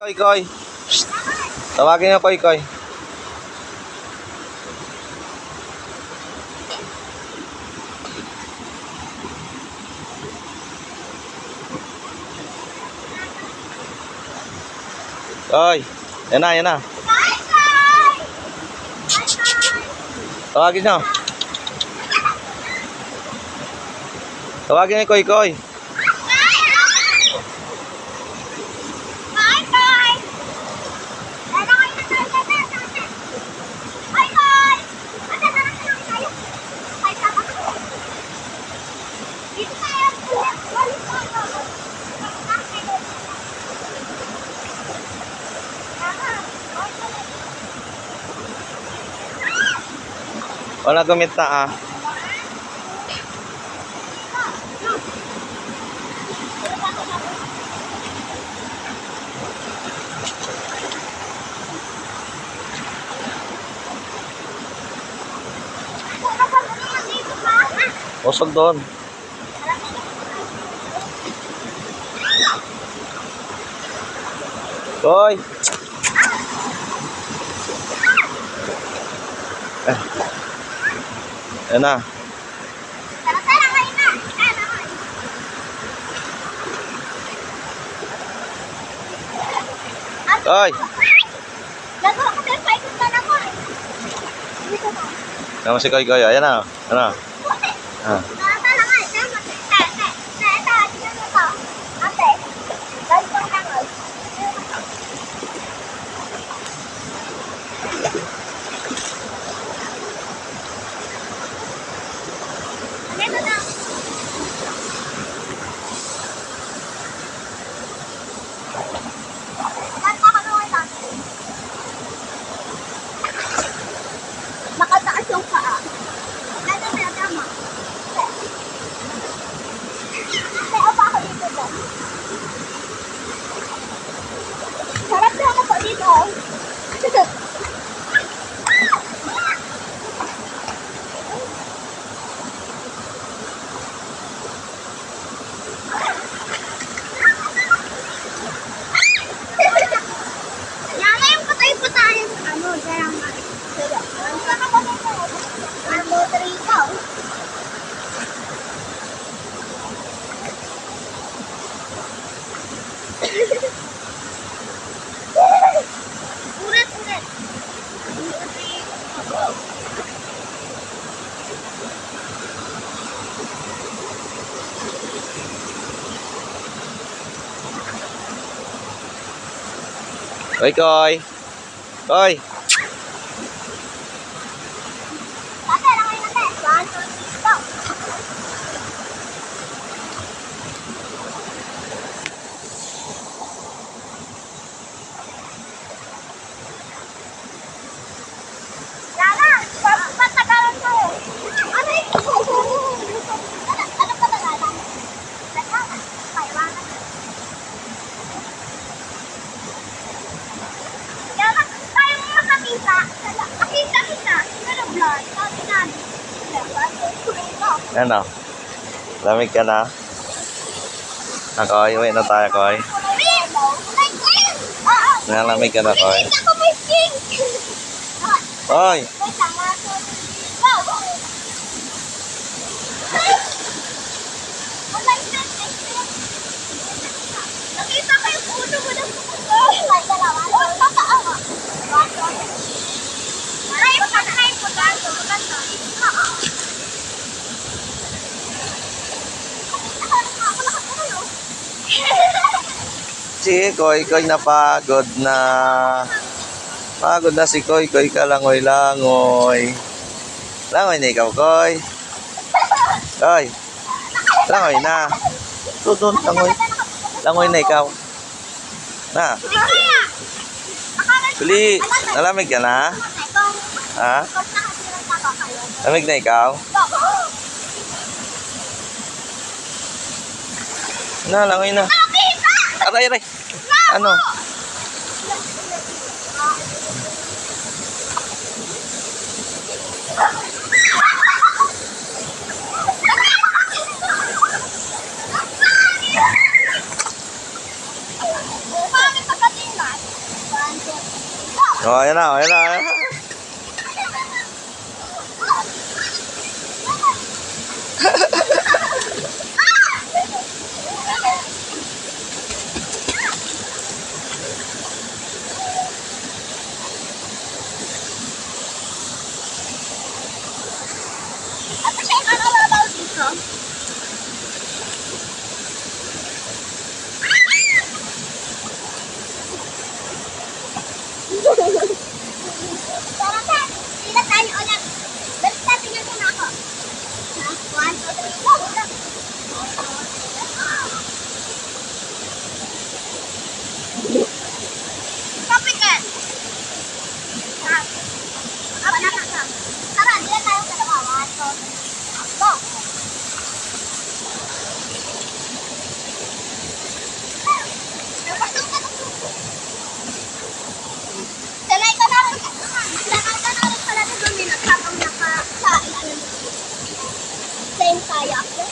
Koy, Koy. Shh. Tawagin niyo, Koy, Koy. Koy. Yan na, yan na. Tawagin niyo. Tawagin niyo, Koy, Koy. Wala gumit na ah. Usog doon. Koy! Eh. Yan na. Koy! Lago ako din, paikot na ako. Dito na. Tama si Koy Koy. Ayan na. Ayan na. Ah. Nasa lang ay, tama. Te, te, te, te, tingnan mo to. Ate, ganito lang ay. Ano na? Kanta ka na wala. Nakataas yung paa. Ano na, tama. Kaya pa ako dito ba? Sarap na ako po dito. Yana yung patay-patayan sa ano, kaya nga. Ano ka na ba nito? Ano mo, ikaw? Ulit, ulit. Koy Koy. Koy! Ate, langay na te. One, two, three, go. Lala, pa- patagalan mo. Ano yung Ano, ano patagalan? Patagalan. Paiwanan. Lala, tayo mo makakita. Makita kita. Pero vlog. Sabi namin. One, two, three, go. Ano? Lamig ka na? Ah, Koy. Uwi na tayo, Koy. Nalamig ka na, Koy. Koy! Wait lang, one, two, three, go! Oh my God, I feel- Nakita ko yung puno mo ng Oh my dalawa. Oh, totoo nga. One, two, three. Ay, patay po dito. Maganda. Oo. Ako lahat ko kayo. Si Koy Koy napagod na. Pagod na si Koy Koy ka langoy langoy. Na ikaw, Koy. Koy. Langoy na. Tudon, langoy. Langoy na ikaw. Na, Pili. Nalamig ka na? Ha? Lamig na ikaw? Na, langoy na. Aray, aray. Ano? Oh, ayan na, ayan na. ayan na. At siya yung nakalabaw dito. Tara ka, sila tayo ulit. Balik natin yung na ako. Ha? One, two, three, go! Copy ka. Ha? Apa na ka? Tara, dila tayo sa dalawa. One, two, three, go! Sanay ka na rin. Sanay ka na rin pala sa luminat habang nakasain ka ng Same kayak. Bakit hindi?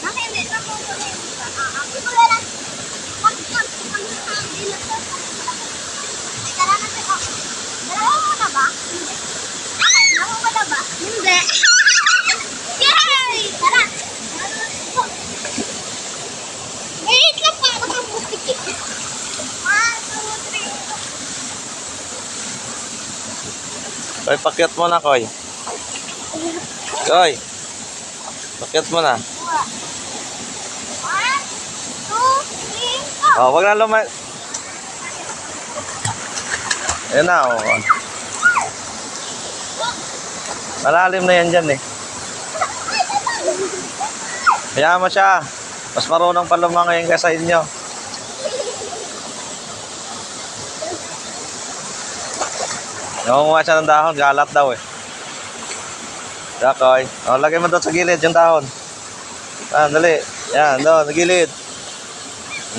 Bakit hindi? Ako ko lang. Pag pag ang sabi na sa Ay, tara na sa ako. Dalawa mo na ba? Hindi. Ay, dalawa mo na ba? Hindi. Yay! Tara. Wait lang pa ako sa bukit. One, two, three. Koy, pakyat mo na, Koy. Koy. Pakyat mo na. Oh, wag na lumay. Ayan na, oh. Malalim na yan dyan eh. Kaya mo siya. Mas marunong pa lumangayin ka sa inyo. Nangunguha siya ng dahon, galat daw eh. Dakoy. O, lagay mo doon sa gilid yung dahon. Ah, dali. Yan, doon, sa gilid.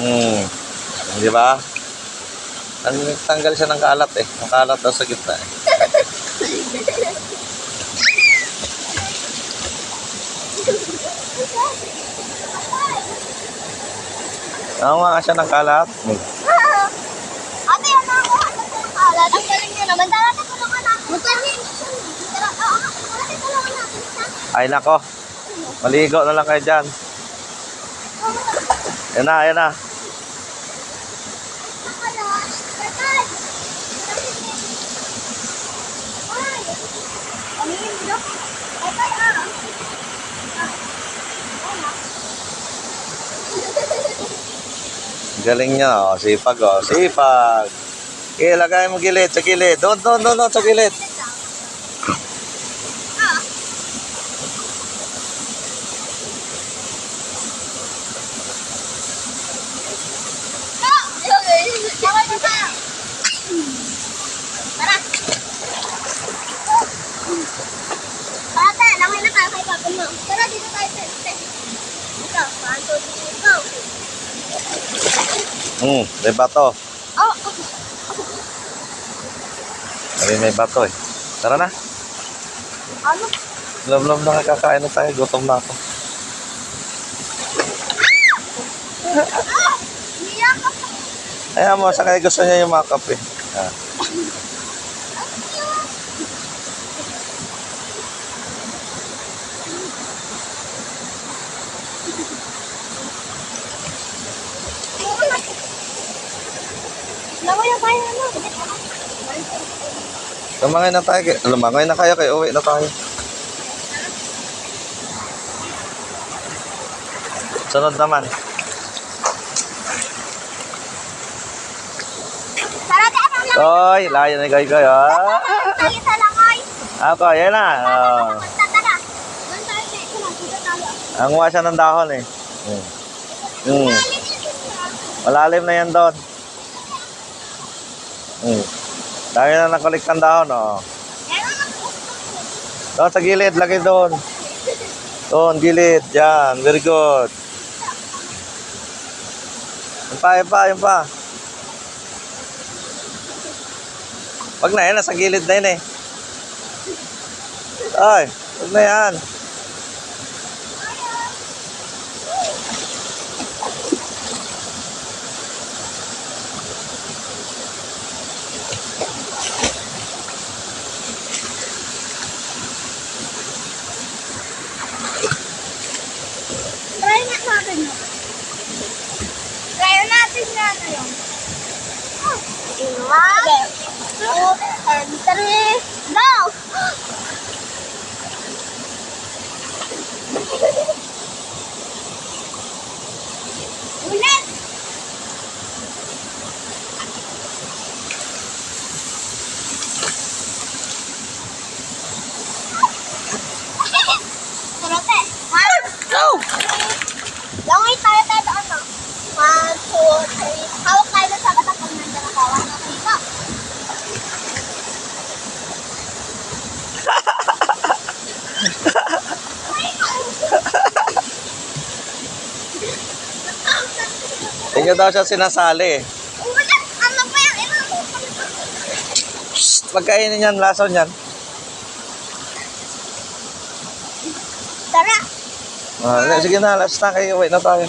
Hmm. Di ba? Ang- Tanggal siya ng kalat eh. Ang kalat daw sa gitna eh. Nangunguha ka siya ng kalat. Ate, yan na ako. Ano sa kalat? Ang galing niya naman. Tara, Ay nako. Maligo na lang kayo dyan. Yan na, yan na. Galing niya, oh. Sipag, oh. Sipag. Ilagay mo gilid, sa gilid. Doon, doon, doon, doon, sa gilid. Tara na tayo. Tara. Tayo, langoy na tayo kay Papa mo. Tara, dito tayo sa. Ito, one, two, three, go. Hmm, may bato. Oh, Sabi may bato eh. Tara na. ano? Love-love na kakain na tayo. Gutom na ako. Ah. Kaya mo, sa kaya gusto niya yung makeup eh. Ah. Langoy na tayo, ano? Lumangay na tayo. kay- Lumangay na kayo kay uwi na tayo. Sunod naman. Koy, layo na kayo kayo. Ako, yan na. Oh. Ang siya ng dahon eh. Hmm. Malalim na yan doon. Hmm. Dahil na nakulik ng oh. Doon sa gilid, lagay doon. Doon, gilid. Yan, very good. Yung pa, yung pa, yung pa. Wag na yan, nasa gilid na yun eh. Ay, wag na yan. In one, two, three, go! Ulit! Karote. One, Go! Langoy tayo tayo doon, no? One, two, three. Hawak tayo doon sa batak pag nandiyan na tawa. Okay, go. Tingnan daw siya sinasali. Ano ba yan? Pagkainin yan, lason yan. Tara! Ah, sige na, last na kayo. Wait na tayo.